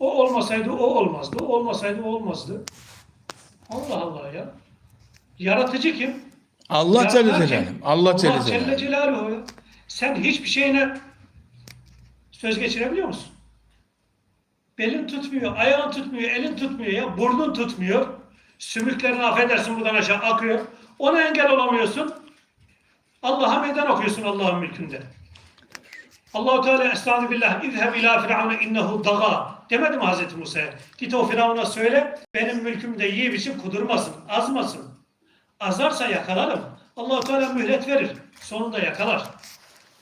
O olmasaydı o olmazdı. O olmasaydı o olmazdı. Allah Allah ya. Yaratıcı kim? Allah Celle? Celaluhu. Allah Celle Celaluhu. Celaluhu ya. Sen hiçbir şeyine söz geçirebiliyor musun? Belin tutmuyor, ayağın tutmuyor, elin tutmuyor ya, burnun tutmuyor. Sümüklerini affedersin buradan aşağı akıyor. Ona engel olamıyorsun. Allah'a meydan okuyorsun Allah'ın mülkünde. Allahu Teala Estaizu billah İzheb ila firavune innehu daga demedi mi Hazreti Musa'ya? Git o firavuna söyle benim mülkümde yiyip içip kudurmasın, azmasın. Azarsa yakalarım. Allahu Teala mühlet verir. Sonunda yakalar.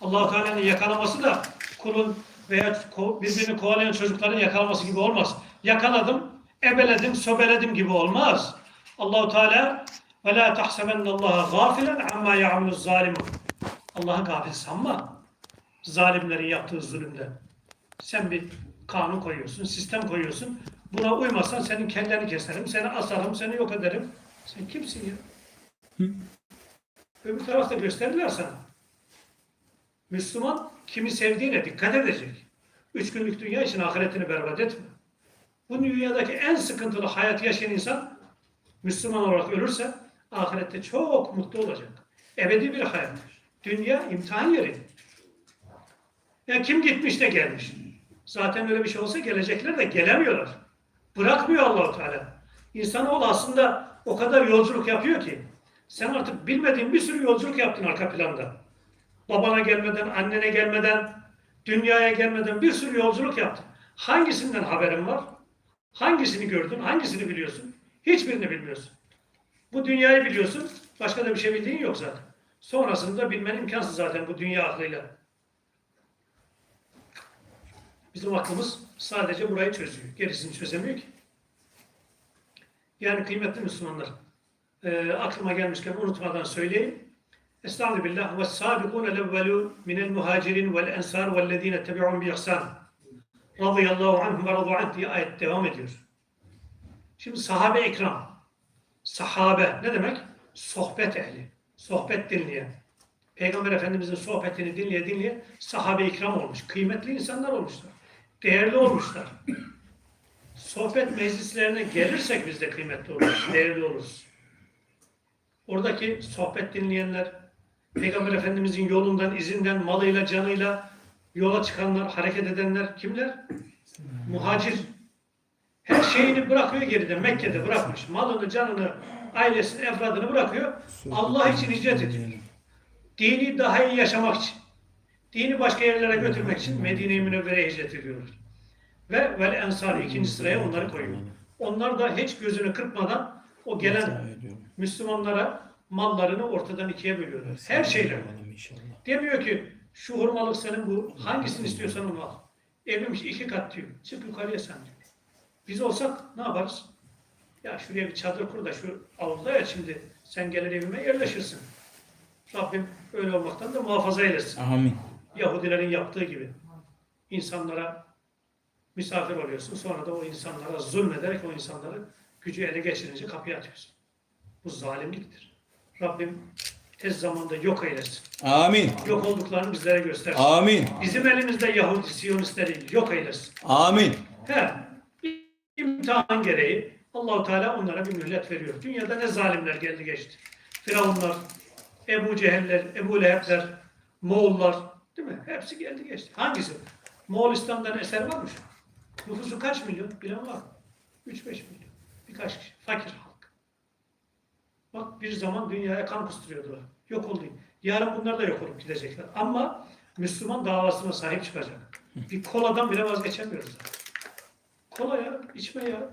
Allahu Teala'nın yakalaması da kulun veya birbirini kovalayan çocukların yakalaması gibi olmaz. Yakaladım, ebeledim, sobeledim gibi olmaz. Allahu Teala ve la tahsebennallaha gafilen amma ya'maluz zalimun. Allah'ı gafil sanma. Zalimlerin yaptığı zulümde. Sen bir kanun koyuyorsun, sistem koyuyorsun. Buna uymazsan senin kelleni keserim, seni asarım, seni yok ederim. Sen kimsin ya? Öbür tarafta gösterirler sana. Müslüman kimi sevdiğine dikkat edecek. Üç günlük dünya için ahiretini berbat etme. Bu dünyadaki en sıkıntılı hayatı yaşayan insan Müslüman olarak ölürse ahirette çok mutlu olacak. Ebedi bir hayat. Dünya imtihan yeri. Ya kim gitmiş de gelmiş. Zaten öyle bir şey olsa gelecekler de gelemiyorlar. Bırakmıyor Allahu Teala. İnsanoğlu aslında o kadar yolculuk yapıyor ki sen artık bilmediğin bir sürü yolculuk yaptın arka planda. Babana gelmeden, annene gelmeden, dünyaya gelmeden bir sürü yolculuk yaptın. Hangisinden haberin var? Hangisini gördün? Hangisini biliyorsun? Hiçbirini bilmiyorsun. Bu dünyayı biliyorsun. Başka da bir şey bildiğin yok zaten. Sonrasını da bilmen imkansız zaten bu dünya aklıyla. Bizim aklımız sadece burayı çözüyor. Gerisini çözemiyor ki. Yani kıymetli Müslümanlar, e, aklıma gelmişken unutmadan söyleyeyim. Estağfirullah ve sabiqun el-evvelun minel muhacirin vel ensar vellezine tebi'un bi ihsan. Radıyallahu anhum ve radu anh diye ayet devam ediyor. Şimdi sahabe ikram. Sahabe ne demek? Sohbet ehli. Sohbet dinleyen. Peygamber Efendimizin sohbetini dinleye dinleye sahabe ikram olmuş. Kıymetli insanlar olmuşlar. Değerli olmuşlar. Sohbet meclislerine gelirsek biz de kıymetli oluruz, değerli oluruz. Oradaki sohbet dinleyenler, Peygamber Efendimizin yolundan, izinden, malıyla, canıyla yola çıkanlar, hareket edenler kimler? Muhacir. Her şeyini bırakıyor geride, Mekke'de bırakmış. Malını, canını, ailesini, efradını bırakıyor. Allah için hicret ediyor. Dini daha iyi yaşamak için. Dini başka yerlere götürmek için Medine-i Münevvere'ye hicret ediyorlar. Ve vel ensar ikinci sıraya onları koyuyor. Onlar da hiç gözünü kırpmadan o gelen Müslümanlara mallarını ortadan ikiye bölüyorlar. Her şeyle. Demiyor ki şu hurmalık senin bu. Hangisini istiyorsan onu al. Evim iki kat diyor. Çık yukarıya sen diyor. Biz olsak ne yaparız? Ya şuraya bir çadır kur da şu avluda ya şimdi sen gelir evime yerleşirsin. Rabbim öyle olmaktan da muhafaza eylesin. Amin. Yahudilerin yaptığı gibi. insanlara misafir oluyorsun. Sonra da o insanlara zulmederek o insanları gücü ele geçirince kapıya atıyorsun. Bu zalimliktir. Rabbim tez zamanda yok eylesin. Amin. Yok olduklarını bizlere göstersin. Amin. Bizim elimizde Yahudi Siyonistleri yok eylesin. Amin. He, imtihan gereği Allahu Teala onlara bir mühlet veriyor. Dünyada ne zalimler geldi geçti. Firavunlar, Ebu Ceheller, Ebu Lehebler, Moğollar, değil mi? Hepsi geldi geçti. Hangisi? Moğolistan'dan eser var mı? Nüfusu kaç milyon? Bilen var mı? 3-5 milyon. Birkaç kişi. Fakir halk. Bak bir zaman dünyaya kan kusturuyordular. Yok oldu. Yarın bunlar da yok olup gidecekler. Ama Müslüman davasına sahip çıkacak. Bir koladan bile vazgeçemiyoruz. Kola ya, içme ya.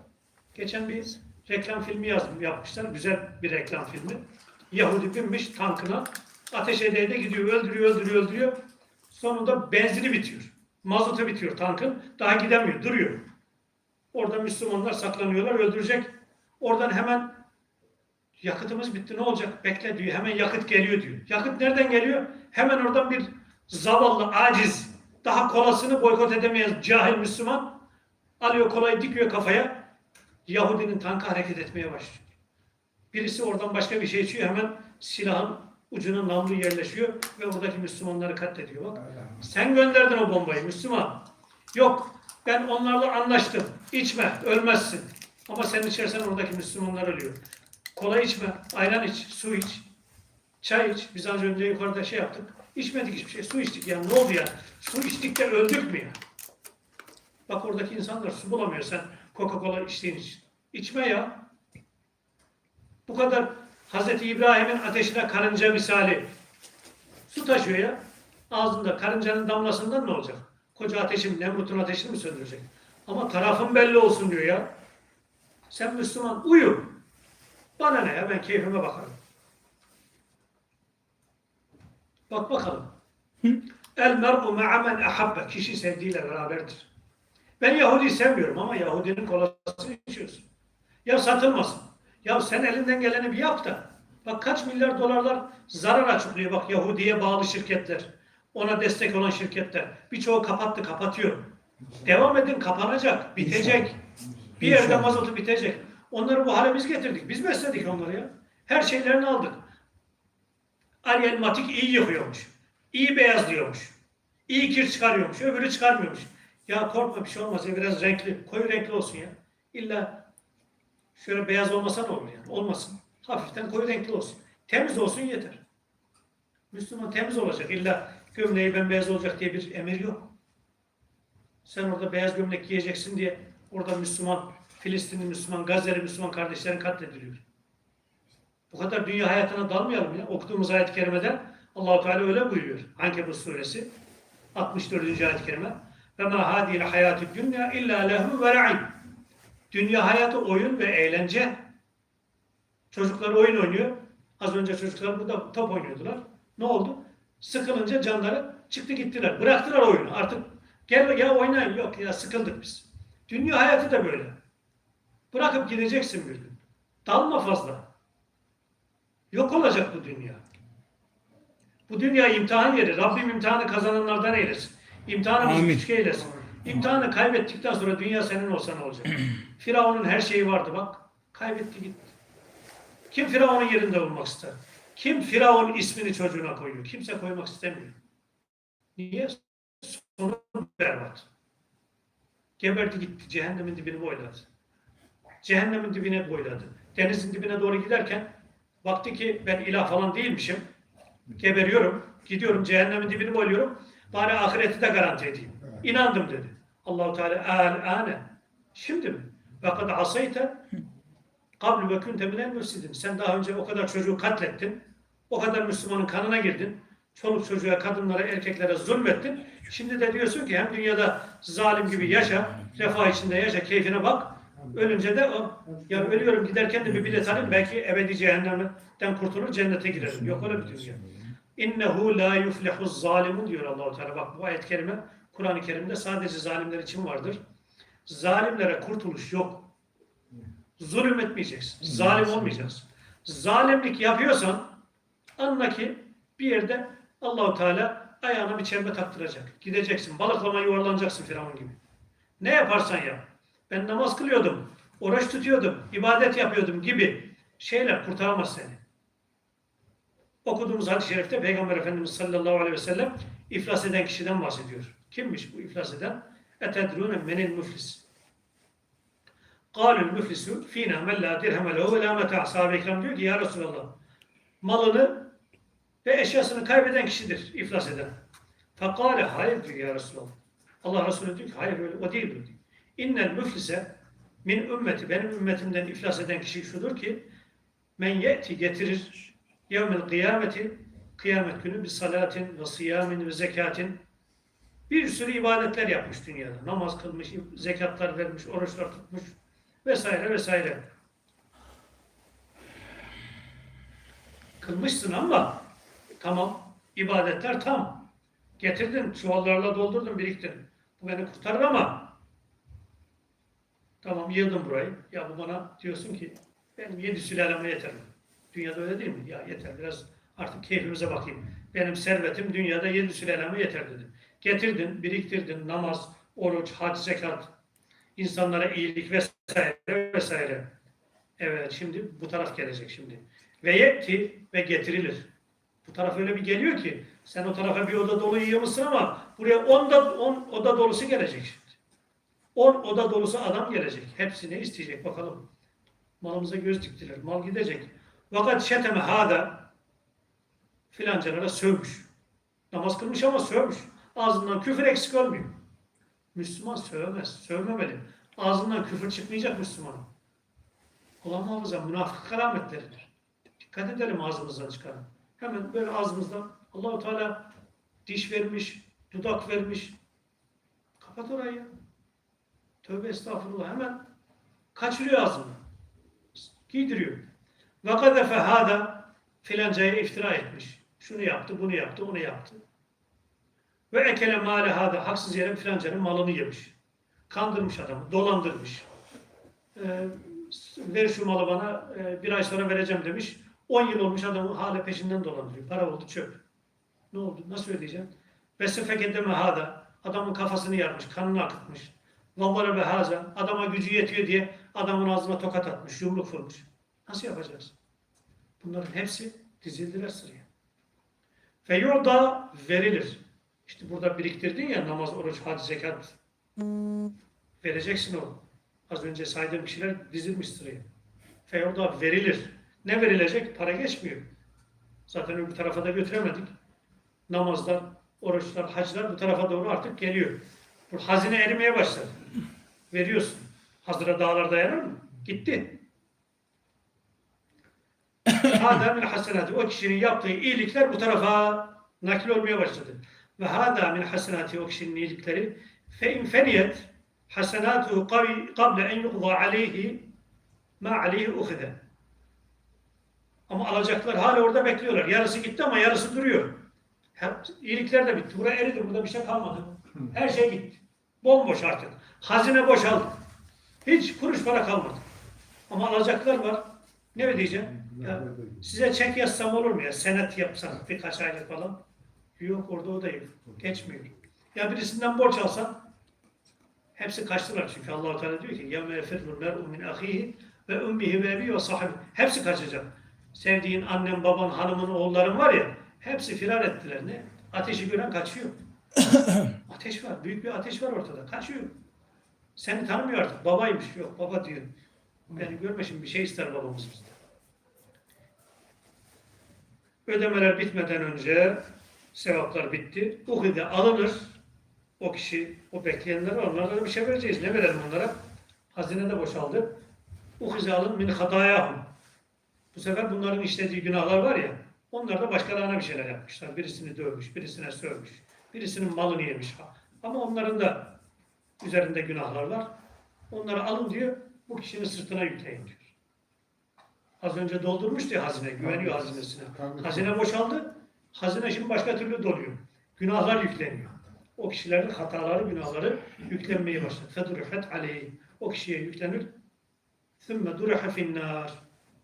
Geçen bir reklam filmi yazdım, yapmışlar. Güzel bir reklam filmi. Yahudi binmiş tankına, ateş ede gidiyor, öldürüyor, öldürüyor, öldürüyor. Sonunda benzini bitiyor. Mazotu bitiyor tankın. Daha gidemiyor, duruyor. Orada Müslümanlar saklanıyorlar, öldürecek. Oradan hemen yakıtımız bitti ne olacak? Bekle diyor. Hemen yakıt geliyor diyor. Yakıt nereden geliyor? Hemen oradan bir zavallı, aciz, daha kolasını boykot edemeyen cahil Müslüman alıyor kolayı dikiyor kafaya. Yahudinin tankı hareket etmeye başlıyor. Birisi oradan başka bir şey içiyor. Hemen silahın ucuna namlu yerleşiyor ve oradaki Müslümanları katlediyor. Bak. Sen gönderdin o bombayı Müslüman. Yok. Ben onlarla anlaştım. İçme, ölmezsin. Ama sen içersen oradaki Müslümanlar ölüyor. Kola içme, ayran iç, su iç. Çay iç. Biz az önce yukarıda şey yaptık. İçmedik hiçbir şey. Su içtik ya. Ne oldu ya? Su içtik de öldük mü ya? Bak oradaki insanlar su bulamıyor sen Coca-Cola içtiğin için. İçme ya. Bu kadar Hazreti İbrahim'in ateşine karınca misali. Su taşıyor ya. Ağzında karıncanın damlasından ne olacak? Koca ateşin, Nemrut'un ateşini mi söndürecek? Ama tarafın belli olsun diyor ya. Sen Müslüman uyu. Bana ne ya ben keyfime bakarım. Bak bakalım. El mer'u ma'a men ahabbe. Kişi sevdiğiyle beraberdir. Ben Yahudi sevmiyorum ama Yahudinin kolasını içiyorsun. Ya satılmasın. Ya sen elinden geleni bir yap da. Bak kaç milyar dolarlar zarar açıklıyor bak Yahudi'ye bağlı şirketler. Ona destek olan şirketler. Birçoğu kapattı, kapatıyor. Devam edin, kapanacak, bitecek. Bir yerde mazotu bitecek. Onları bu hale biz getirdik. Biz besledik onları ya. Her şeylerini aldık. Ariel Matik iyi yıkıyormuş. İyi beyazlıyormuş. İyi kir çıkarıyormuş. Öbürü çıkarmıyormuş. Ya korkma bir şey olmaz ya biraz renkli. Koyu renkli olsun ya. İlla şöyle beyaz olmasa ne olur yani? Olmasın. Hafiften koyu renkli olsun. Temiz olsun yeter. Müslüman temiz olacak. İlla gömleği ben beyaz olacak diye bir emir yok. Sen orada beyaz gömlek giyeceksin diye orada Müslüman, Filistinli Müslüman, Gazze'li Müslüman kardeşlerin katlediliyor. Bu kadar dünya hayatına dalmayalım ya. Okuduğumuz ayet-i kerimeden Allahu Teala öyle buyuruyor. Ankebut suresi 64. ayet-i kerime. Ve ma hadil hayatü dünya illa lehu ve la'ib. Dünya hayatı oyun ve eğlence. Çocuklar oyun oynuyor. Az önce çocuklar burada top oynuyordular. Ne oldu? Sıkılınca canları çıktı gittiler. Bıraktılar oyunu. Artık gel ya oynayın. Yok ya sıkıldık biz. Dünya hayatı da böyle. Bırakıp gideceksin bir gün. Dalma fazla. Yok olacak bu dünya. Bu dünya imtihan yeri. Rabbim imtihanı kazananlardan eylesin. İmtihanımızı Amin. küçük eylesin. İmtihanı kaybettikten sonra dünya senin olsa ne olacak? Firavun'un her şeyi vardı bak. Kaybetti gitti. Kim Firavun'un yerinde olmak ister? Kim Firavun ismini çocuğuna koyuyor? Kimse koymak istemiyor. Niye? Sonu berbat. Geberdi gitti. Cehennemin dibini boyladı. Cehennemin dibine boyladı. Denizin dibine doğru giderken baktı ki ben ilah falan değilmişim. Geberiyorum. Gidiyorum cehennemin dibini boyluyorum. Bari ahireti de garanti edeyim. İnandım dedi. Allahu Teala al ane. Şimdi mi? Ve kad asayte kabl ve kunte minel müfsidin. Sen daha önce o kadar çocuğu katlettin. O kadar Müslümanın kanına girdin. Çoluk çocuğa, kadınlara, erkeklere zulmettin. Şimdi de diyorsun ki hem dünyada zalim gibi yaşa, refah içinde yaşa, keyfine bak. Ölünce de o, ya ölüyorum giderken de bir bilet alayım belki ebedi cehennemden kurtulur cennete girerim. Yok öyle bir dünya. İnnehu la yuflihu zalimun diyor Allahu Teala. Bak bu ayet-i kerime Kur'an-ı Kerim'de sadece zalimler için vardır. Zalimlere kurtuluş yok. Zulüm etmeyeceksin. Zalim olmayacaksın. Zalimlik yapıyorsan anla ki bir yerde Allahu Teala ayağına bir çelme taktıracak. Gideceksin. Balıklama yuvarlanacaksın Firavun gibi. Ne yaparsan yap. Ben namaz kılıyordum, oruç tutuyordum, ibadet yapıyordum gibi şeyler kurtaramaz seni. Okuduğumuz hadis-i şerifte Peygamber Efendimiz sallallahu aleyhi ve sellem iflas eden kişiden bahsediyor. Kimmiş bu iflas eden? Etedrûne menil müflis. Kâlül müflisu fînâ men lâ dirheme lehu ve lâ metâ. Sahabe-i kiram diyor ki ya Resulallah malını ve eşyasını kaybeden kişidir iflas eden. Fekâle hayır diyor ya Resulallah. Allah Resulü diyor ki hayır öyle o değil diyor. İnnel müflise min ümmeti benim ümmetimden iflas eden kişi şudur ki men ye'ti getirir yevmel kıyameti kıyamet günü bir salatin ve siyamin ve zekatin bir sürü ibadetler yapmış dünyada. Namaz kılmış, zekatlar vermiş, oruçlar tutmuş vesaire vesaire. Kılmışsın ama tamam ibadetler tam. Getirdin, çuvallarla doldurdun, biriktirdin. Bu beni kurtarır ama tamam yıldım burayı. Ya bu bana diyorsun ki benim yedi sülaleme yeter. Dünyada öyle değil mi? Ya yeter biraz artık keyfimize bakayım. Benim servetim dünyada yedi sülaleme yeter dedim. Getirdin, biriktirdin, namaz, oruç, hac, zekat, insanlara iyilik vesaire vesaire. Evet şimdi bu taraf gelecek şimdi. Ve yetti ve getirilir. Bu taraf öyle bir geliyor ki sen o tarafa bir oda dolu yiyormuşsun ama buraya on, da, on oda dolusu gelecek şimdi. On oda dolusu adam gelecek. Hepsi ne isteyecek bakalım. Malımıza göz diktiler. Mal gidecek. Vakat şeteme hada filancalara sövmüş. Namaz kılmış ama sövmüş. Ağzından küfür eksik olmuyor. Müslüman sövmez. Sövmemeli. Ağzından küfür çıkmayacak Müslümanın. Allah muhafaza münafık alametleridir. Dikkat edelim ağzımızdan çıkan. Hemen böyle ağzımızdan Allahu Teala diş vermiş, dudak vermiş. Kapat orayı. Tövbe estağfurullah. Hemen kaçırıyor ağzını. Giydiriyor. Ve kadefe hada filancaya iftira etmiş. Şunu yaptı, bunu yaptı, onu yaptı. Ve ekele mâle hada haksız yere filancanın malını yemiş. Kandırmış adamı, dolandırmış. Ee, ver şu malı bana, e, bir ay sonra vereceğim demiş. 10 yıl olmuş adamı hala peşinden dolandırıyor. Para oldu çöp. Ne oldu? Nasıl ödeyeceğim? Ve sefeketeme hada. Adamın kafasını yarmış, kanını akıtmış. Vallahi ve haza. Adama gücü yetiyor diye adamın ağzına tokat atmış, yumruk vurmuş. Nasıl yapacağız? Bunların hepsi dizildiler sıraya. Feyurda verilir. İşte burada biriktirdin ya namaz, oruç, hac, zekat. Vereceksin o. Az önce saydığım kişiler dizilmiş sıraya. Feyurda verilir. Ne verilecek? Para geçmiyor. Zaten öbür tarafa da götüremedik. Namazlar, oruçlar, haclar bu tarafa doğru artık geliyor. Bu hazine erimeye başladı. Veriyorsun. Hazıra dağlar dayanır mı? Gitti. Hâdâ min hasenâti. O kişinin yaptığı iyilikler bu tarafa nakil olmaya başladı. Ve hâdâ min hasenâti. O kişinin iyilikleri fe in feniyet hasenâtuhu kable en yuqda aleyhi ma aleyhi uhide. Ama alacaklar hala orada bekliyorlar. Yarısı gitti ama yarısı duruyor. Hep, iyilikler de bitti. Buraya eridi. Burada bir şey kalmadı. Her şey gitti. Bomboş artık. Hazine boşaldı. Hiç kuruş para kalmadı. Ama alacaklar var. Ne ödeyeceğim? Ya, size çek yazsam olur mu ya? Senet yapsam birkaç aylık falan. Yok orada o da yok. Geçmiyor. Ya birisinden borç alsan hepsi kaçtılar çünkü Allah-u Teala diyor ki ya mefirrul mer'u min ahihi ve ummihi ve ebi ve sahibi. Hepsi kaçacak. Sevdiğin annen, baban, hanımın, oğulların var ya hepsi firar ettiler. Ne? Ateşi gören kaçıyor. ateş var. Büyük bir ateş var ortada. Kaçıyor. Seni tanımıyor artık. Babaymış. Yok baba diyor. Beni görme şimdi bir şey ister babamız bizden. Ödemeler bitmeden önce sevaplar bitti. Uhide alınır. O kişi, o bekleyenler var. Onlara da bir şey vereceğiz. Ne verelim onlara? Hazine de boşaldı. Uhide alın min hatayahum. Bu sefer bunların işlediği günahlar var ya, onlar da başkalarına bir şeyler yapmışlar. Birisini dövmüş, birisine sövmüş, birisinin malını yemiş. Ama onların da üzerinde günahlar var. Onları alın diyor, bu kişinin sırtına yükleyin diyor. Az önce doldurmuş diye hazine, güveniyor hazinesine. Hazine boşaldı, Hazine şimdi başka türlü doluyor. Günahlar yükleniyor. O kişilerin hataları, günahları yüklenmeye başlar. Fedurifet aleyhi. O kişiye yüklenir. Sümme duriha finnar.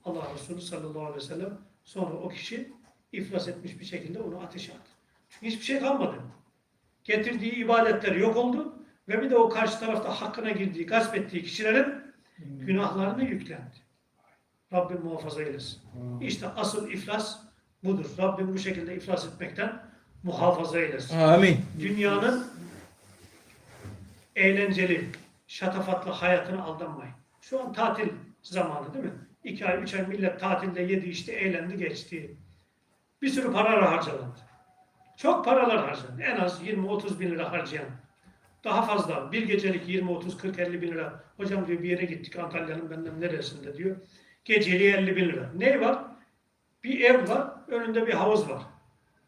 Allah Resulü sallallahu aleyhi ve sellem sonra o kişi iflas etmiş bir şekilde onu ateşe attı. Çünkü hiçbir şey kalmadı. Getirdiği ibadetler yok oldu ve bir de o karşı tarafta hakkına girdiği, gasp ettiği kişilerin hmm. günahlarını yüklendi. Rabbim muhafaza eylesin. Hmm. İşte asıl iflas budur. Rabbim bu şekilde iflas etmekten muhafaza eylesin. Amin. Dünyanın eğlenceli, şatafatlı hayatına aldanmayın. Şu an tatil zamanı değil mi? İki ay, üç ay millet tatilde yedi, işte eğlendi, geçti. Bir sürü paralar harcandı. Çok paralar harcandı. En az 20-30 bin lira harcayan. Daha fazla. Bir gecelik 20, 30, 40, 50 bin lira. Hocam diyor bir yere gittik Antalya'nın benden neresinde diyor. Geceliği 50 bin lira. Ne var? Bir ev var, önünde bir havuz var.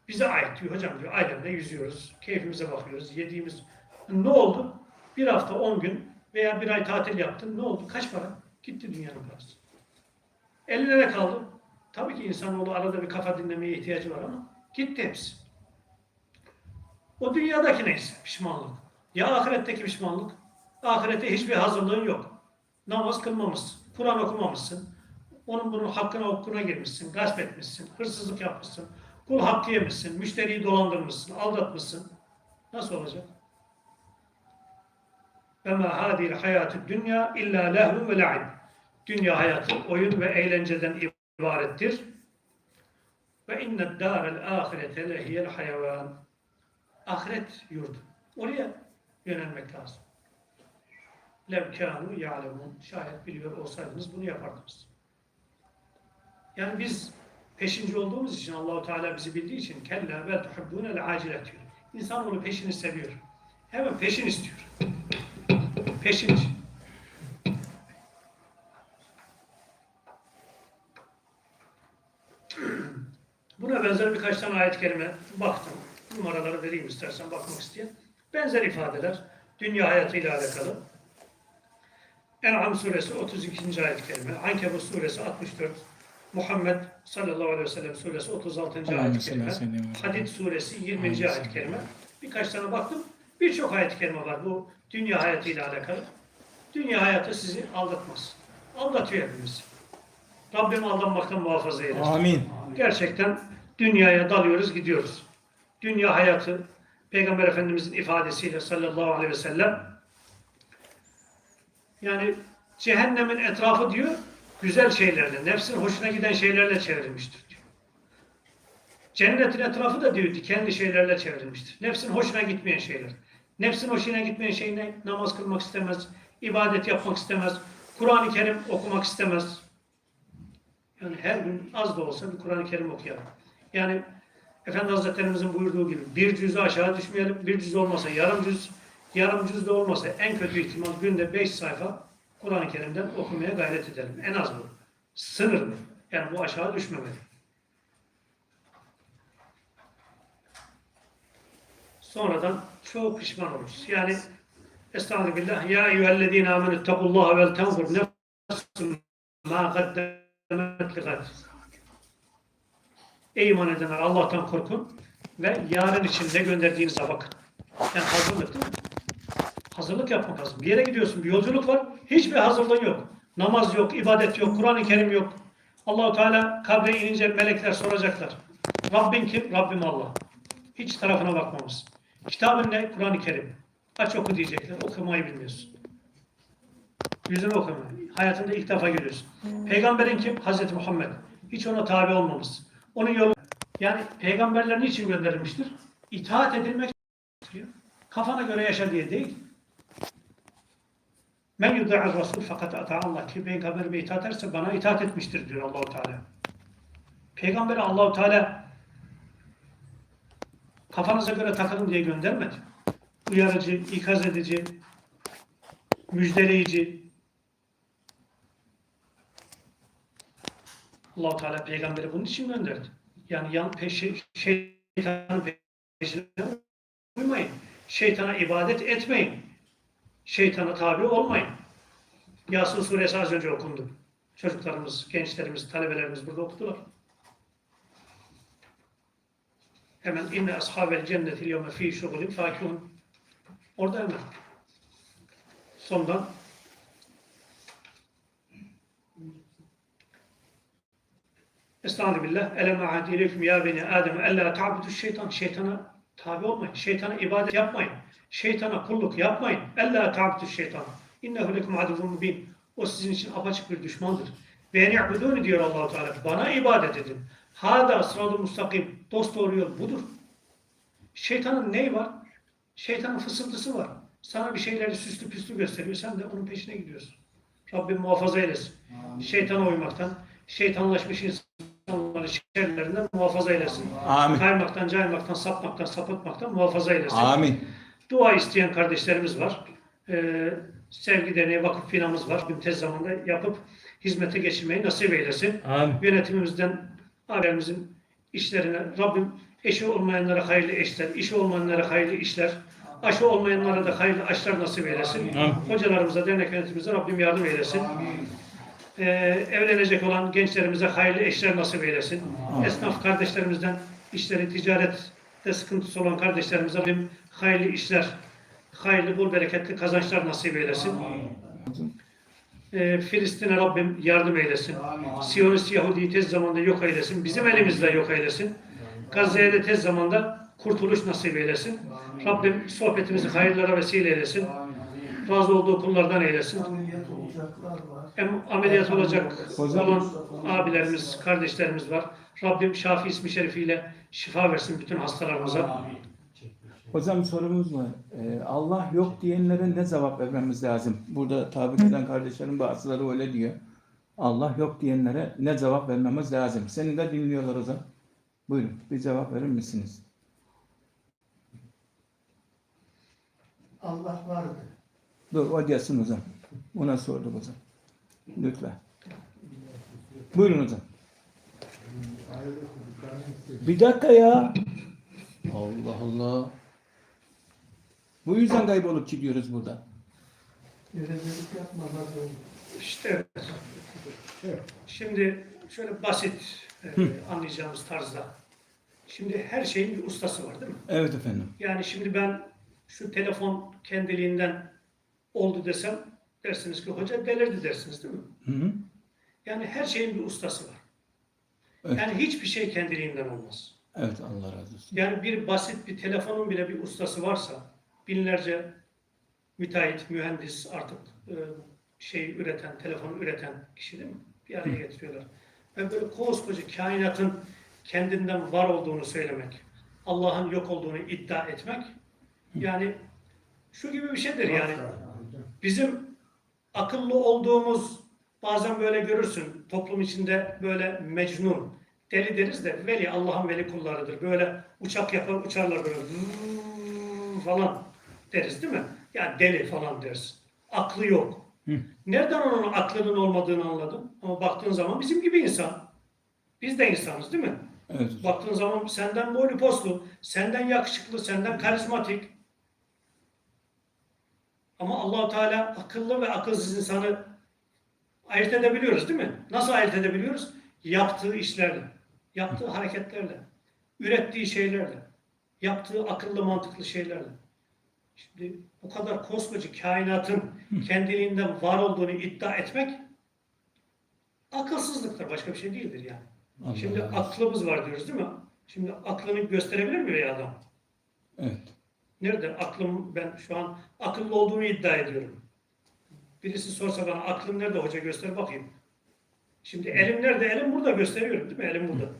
Bize ait diyor hocam diyor. Ailemle yüzüyoruz, keyfimize bakıyoruz, yediğimiz. Ne oldu? Bir hafta, 10 gün veya bir ay tatil yaptın. Ne oldu? Kaç para? Gitti dünyanın parası. Eline ne kaldı? Tabii ki insanoğlu arada bir kafa dinlemeye ihtiyacı var ama gitti hepsi. O dünyadaki neyse pişmanlık. Ya ahiretteki pişmanlık? Ahirete hiçbir hazırlığın yok. Namaz kılmamışsın, Kur'an okumamışsın. Onun bunun hakkına hukukuna girmişsin, gasp etmişsin, hırsızlık yapmışsın, kul hakkı yemişsin, müşteriyi dolandırmışsın, aldatmışsın. Nasıl olacak? Hadil hayatü dünya illa lehvun ve la'ib. Dünya hayatı oyun ve eğlenceden ibarettir. Ve inne dârel ahirete lehiyel hayvan. Ahiret yurdu. Oraya yönelmek lazım. lev kânû ya'lemûn. Şayet biliyor olsaydınız bunu yapardınız. Yani biz peşinci olduğumuz için Allahu Teala bizi bildiği için kella vel tuhibbûnel acile diyor. İnsanoğlu peşini seviyor. Hemen peşin istiyor. Peşinci. Buna benzer birkaç tane ayet-i kerime baktım. Numaraları vereyim istersen bakmak isteyen. Benzer ifadeler dünya hayatıyla alakalı. En'am suresi 32. ayet-i kerime, Ankebut suresi 64, Muhammed sallallahu aleyhi ve sellem suresi 36. ayet-i kerime, Hadid suresi 20. ayet-i kerime. Birkaç tane baktım. Birçok ayet-i kerime var bu dünya hayatıyla alakalı. Dünya hayatı sizi aldatmaz. Aldatıyor hepimizi. Rabbim aldanmaktan muhafaza eylesin. Amin. Gerçekten dünyaya dalıyoruz, gidiyoruz. Dünya hayatı, Peygamber Efendimizin ifadesiyle sallallahu aleyhi ve sellem, yani cehennemin etrafı diyor, güzel şeylerle, nefsin hoşuna giden şeylerle çevrilmiştir diyor. Cennetin etrafı da diyor dikenli şeylerle çevrilmiştir. Nefsin hoşuna gitmeyen şeyler. Nefsin hoşuna gitmeyen şey ne? Namaz kılmak istemez, ibadet yapmak istemez, Kur'an-ı Kerim okumak istemez. Yani her gün az da olsa bir Kur'an-ı Kerim okuyalım. Yani Efendi Hazretlerimizin buyurduğu gibi bir cüzü aşağı düşmeyelim, bir cüz olmasa yarım cüz, yarım cüz de olmasa en kötü ihtimal günde beş sayfa Kur'an-ı Kerim'den okumaya gayret edelim. En az bu. Sınırlı. Yani bu aşağı düşmemeli. Sonradan çok pişman oluruz. Yani Estağfirullah. Ya eyyühellezine amenü ittakullaha vel tenzur nefsum ma kaddemet ligad. Ey iman edenler Allah'tan korkun ve yarın için ne gönderdiğinize bakın. Yani hazırlık değil mi? Hazırlık yapmak lazım. Bir yere gidiyorsun, bir yolculuk var. Hiçbir hazırlığın yok. Namaz yok, ibadet yok, Kur'an-ı Kerim yok. Allahu Teala kabre inince melekler soracaklar. Rabbin kim? Rabbim Allah. Hiç tarafına bakmamız. Kitabın ne? Kur'an-ı Kerim. Aç oku diyecekler. Okumayı bilmiyorsun. Yüzünü okumuyor. Hayatında ilk defa görüyorsun. Peygamberin kim? Hazreti Muhammed. Hiç ona tabi olmamız. Onun yolu yani peygamberler niçin gönderilmiştir? İtaat edilmek diyor. Kafana göre yaşa diye değil. Men yudâ'ar rasul fakat ata Allah. Kim peygamberime itaat ederse bana itaat etmiştir diyor Allahu Teala. Peygamberi Allahu Teala kafanıza göre takılın diye göndermedi. Uyarıcı, ikaz edici, müjdeleyici. Allah Teala peygamberi bunun için gönderdi. Yani yan peşi, şeytanın peşine uymayın. Şeytana ibadet etmeyin. Şeytana tabi olmayın. Yasin suresi az önce okundu. Çocuklarımız, gençlerimiz, talebelerimiz burada okudular. Hemen inne ashabel cenneti yevme fî şugulin fâkûn. Orada hemen. Sondan Estağfirullah. Elem ahad ileyküm ya beni Adem ella ta'budu şeytan. Şeytana tabi olmayın. Şeytana ibadet yapmayın. Şeytana kulluk yapmayın. Ella ta'budu şeytan. İnnehu lekum aduvun mubin. O sizin için apaçık bir düşmandır. Ve ni'buduni diyor Allahu Teala. Bana ibadet edin. Hada sıradı mustakim. Dost doğru yol budur. Şeytanın neyi var? Şeytanın fısıltısı var. Sana bir şeyleri süslü püslü gösteriyor. Sen de onun peşine gidiyorsun. Rabbim muhafaza eylesin. Şeytana uymaktan, şeytanlaşmış insanları şerlerinden muhafaza eylesin. Amin. Kaymaktan, caymaktan, sapmaktan, sapıtmaktan muhafaza eylesin. Amin. Dua isteyen kardeşlerimiz var. Ee, Sevgi Derneği Vakıf binamız var. Rabbim tez zamanda yapıp hizmete geçirmeyi nasip eylesin. Amin. Yönetimimizden abilerimizin işlerine Rabbim eşi olmayanlara hayırlı eşler, işi olmayanlara hayırlı işler, aşı olmayanlara da hayırlı aşılar nasip eylesin. Amin. Hocalarımıza, dernek yönetimimize Rabbim yardım eylesin. Ee, evlenecek olan gençlerimize hayırlı eşler nasip eylesin. Esnaf kardeşlerimizden işleri, ticarette sıkıntısı olan kardeşlerimize Rabbim hayırlı işler, hayırlı, bol bereketli kazançlar nasip eylesin. Ee, Filistin'e Rabbim yardım eylesin. Siyonist Yahudi'yi tez zamanda yok eylesin. Bizim elimizle yok eylesin. Gazze'ye de tez zamanda kurtuluş nasip eylesin. Rabbim sohbetimizi hayırlara vesile eylesin. Razı olduğu kullardan eylesin. Em- Ameliyat olacak olan abilerimiz, kardeşlerimiz var. Rabbim Şafi ismi şerifiyle şifa versin bütün hastalarımıza. Hocam sorumuz var. Ee, Allah yok diyenlere ne cevap vermemiz lazım? Burada tabir eden kardeşlerin bazıları öyle diyor. Allah yok diyenlere ne cevap vermemiz lazım? Seni de dinliyorlar hocam. Buyurun bir cevap verir misiniz? Allah vardı. Dur o gelsin hocam. Ona sorduk hocam. Lütfen. Buyurun hocam. Bir dakika ya. Allah Allah. Bu yüzden kaybolup gidiyoruz burada. Yapmamaz oldu. İşte şimdi şöyle basit e, anlayacağımız tarzda. Şimdi her şeyin bir ustası var değil mi? Evet efendim. Yani şimdi ben şu telefon kendiliğinden oldu desem dersiniz ki hoca delirdi dersiniz değil mi? Hı hı. Yani her şeyin bir ustası var. Evet. Yani hiçbir şey kendiliğinden olmaz. Evet Allah razı olsun. Yani bir basit bir telefonun bile bir ustası varsa binlerce müteahhit, mühendis artık e, şey üreten, telefon üreten kişi değil mi? Bir araya getiriyorlar. Ve böyle koskoca kainatın kendinden var olduğunu söylemek, Allah'ın yok olduğunu iddia etmek yani şu gibi bir şeydir yani. Bizim akıllı olduğumuz bazen böyle görürsün toplum içinde böyle mecnun, deli deriz de veli Allah'ın veli kullarıdır. Böyle uçak yapar uçarlar böyle falan deriz değil mi? Ya deli falan deriz. Aklı yok. Hı. Nereden onun aklının olmadığını anladım. Ama baktığın zaman bizim gibi insan. Biz de insanız değil mi? Evet. Baktığın zaman senden boylu poslu, senden yakışıklı, senden karizmatik. Ama Allahu Teala akıllı ve akılsız insanı ayırt edebiliyoruz değil mi? Nasıl ayırt edebiliyoruz? Yaptığı işlerle, yaptığı hareketlerle, ürettiği şeylerle, yaptığı akıllı mantıklı şeylerle. Şimdi bu kadar koskoca kainatın kendiliğinden var olduğunu iddia etmek akılsızlıktır. Başka bir şey değildir yani. Allah Şimdi aklımız var diyoruz değil mi? Şimdi aklını gösterebilir mi bir adam? Evet. Nerede? Aklım ben şu an akıllı olduğunu iddia ediyorum. Birisi sorsa bana aklım nerede hoca göster bakayım. Şimdi elim nerede? Elim burada gösteriyorum değil mi? Elim burada. E,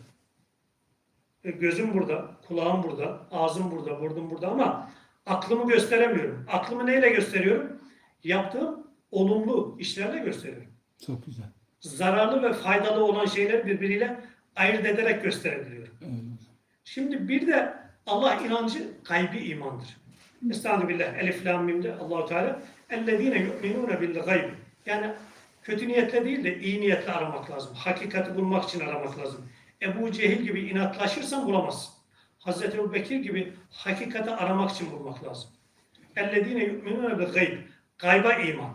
Gözüm burada, kulağım burada, ağzım burada, burnum burada ama aklımı gösteremiyorum. Aklımı neyle gösteriyorum? Yaptığım olumlu işlerle gösteriyorum. Çok güzel. Zararlı ve faydalı olan şeyler birbiriyle ayırt ederek gösterebiliyorum. Evet. Şimdi bir de Allah inancı gaybi imandır. Estağfirullah. Elif lam mim'de Allahu Teala ellezine yu'minune bil gayb. Yani kötü niyetle değil de iyi niyetle aramak lazım. Hakikati bulmak için aramak lazım. Ebu Cehil gibi inatlaşırsan bulamazsın. Hazreti Ebu Bekir gibi hakikati aramak için bulmak lazım. Ellezine yu'minune bil gayb. Gayba iman.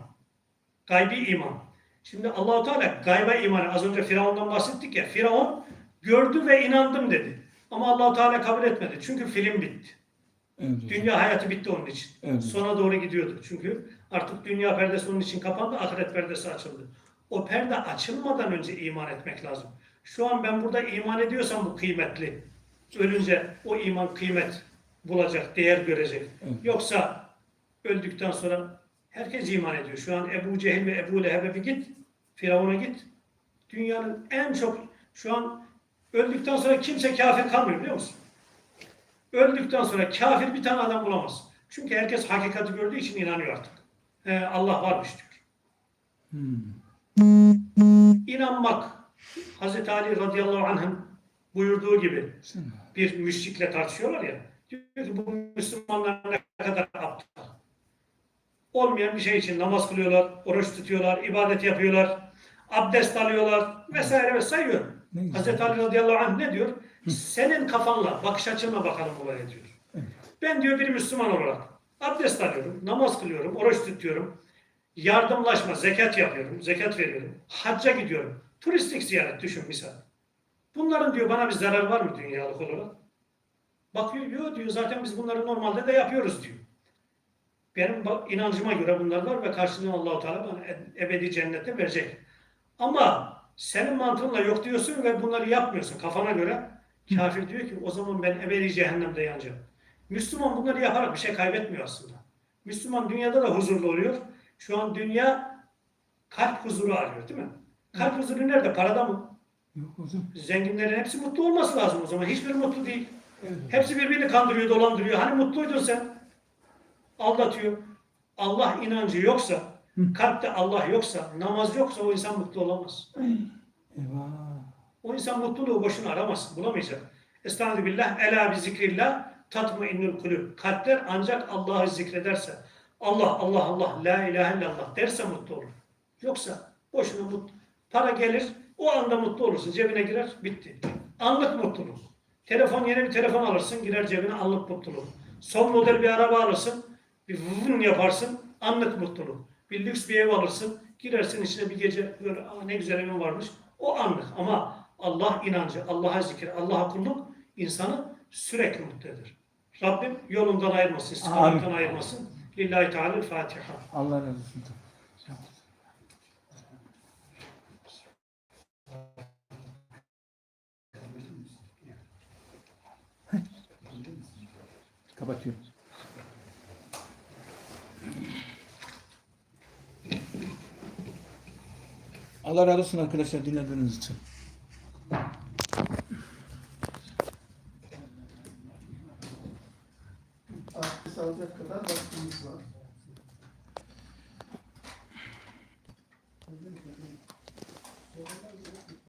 Gaybi iman. Şimdi Allahu Teala gayba imanı az önce Firavun'dan bahsettik ya. Firavun gördü ve inandım dedi. Ama Allahu Teala kabul etmedi. Çünkü film bitti. Evet. Dünya hayatı bitti onun için. Evet. Sona doğru gidiyordu. Çünkü artık dünya perdesi onun için kapandı, ahiret perdesi açıldı. O perde açılmadan önce iman etmek lazım. Şu an ben burada iman ediyorsam bu kıymetli. Ölünce o iman kıymet bulacak, değer görecek. Evet. Yoksa öldükten sonra herkes iman ediyor. Şu an Ebu Cehil ve Ebu Leheb'e bir git, Firavun'a git. Dünyanın en çok şu an öldükten sonra kimse kafir kalmıyor biliyor musun? Öldükten sonra kafir bir tane adam bulamaz. Çünkü herkes hakikati gördüğü için inanıyor artık. He, Allah varmış diyor. Hmm. İnanmak, Hazreti Ali radıyallahu anh'ın buyurduğu gibi bir müşrikle tartışıyorlar ya. Diyor ki bu Müslümanlar ne kadar aptal. Olmayan bir şey için namaz kılıyorlar, oruç tutuyorlar, ibadet yapıyorlar, abdest alıyorlar vesaire ve sayıyor. Hazreti Ali radıyallahu anh ne diyor? Senin kafanla bakış açınla bakalım olaya diyor. Ben diyor bir Müslüman olarak abdest alıyorum, namaz kılıyorum, oruç tutuyorum, yardımlaşma, zekat yapıyorum, zekat veriyorum, hacca gidiyorum. Turistik ziyaret düşün misal. Bunların diyor bana bir zarar var mı dünyalık olarak? Bakıyor, yok diyor zaten biz bunları normalde de yapıyoruz diyor. Benim inancıma göre bunlar var ve karşılığını Allahu Teala bana ebedi cennette verecek. Ama senin mantığınla yok diyorsun ve bunları yapmıyorsun kafana göre. Kafir diyor ki o zaman ben ebedi cehennemde yanacağım. Müslüman bunları yaparak bir şey kaybetmiyor aslında. Müslüman dünyada da huzurlu oluyor. Şu an dünya kalp huzuru arıyor değil mi? Kalp huzuru nerede? Parada mı? Yok hocam. Zenginlerin hepsi mutlu olması lazım o zaman. Hiçbiri mutlu değil. Evet. Hepsi birbirini kandırıyor, dolandırıyor. Hani mutluydun sen? Aldatıyor. Allah inancı yoksa, kalpte Allah yoksa, namaz yoksa o insan mutlu olamaz. Eyvah. O insan mutluluğu boşuna aramaz, bulamayacak. Estağfirullah, ela bi zikrillah, tatmainnul kulüp. Kalpler ancak Allah'ı zikrederse, Allah, Allah, Allah, la ilahe illallah derse mutlu olur. Yoksa boşuna mutlu. Para gelir, o anda mutlu olursun. Cebine girer, bitti. Anlık mutluluk. Telefon yeni bir telefon alırsın, girer cebine anlık mutluluk. Son model bir araba alırsın, bir vın yaparsın, anlık mutluluk. Bir lüks bir ev alırsın, girersin içine bir gece böyle Aa, ne güzel evim varmış. O anlık ama Allah inancı, Allah'a zikir, Allah'a kulluk insanı sürekli mutlu eder. Rabbim yolundan ayırmasın, istikametten ayırmasın. Lillahi Teala Fatiha. Allah razı olsun. Kapatıyorum. Allah razı olsun arkadaşlar dinlediğiniz için. Abdest alacak.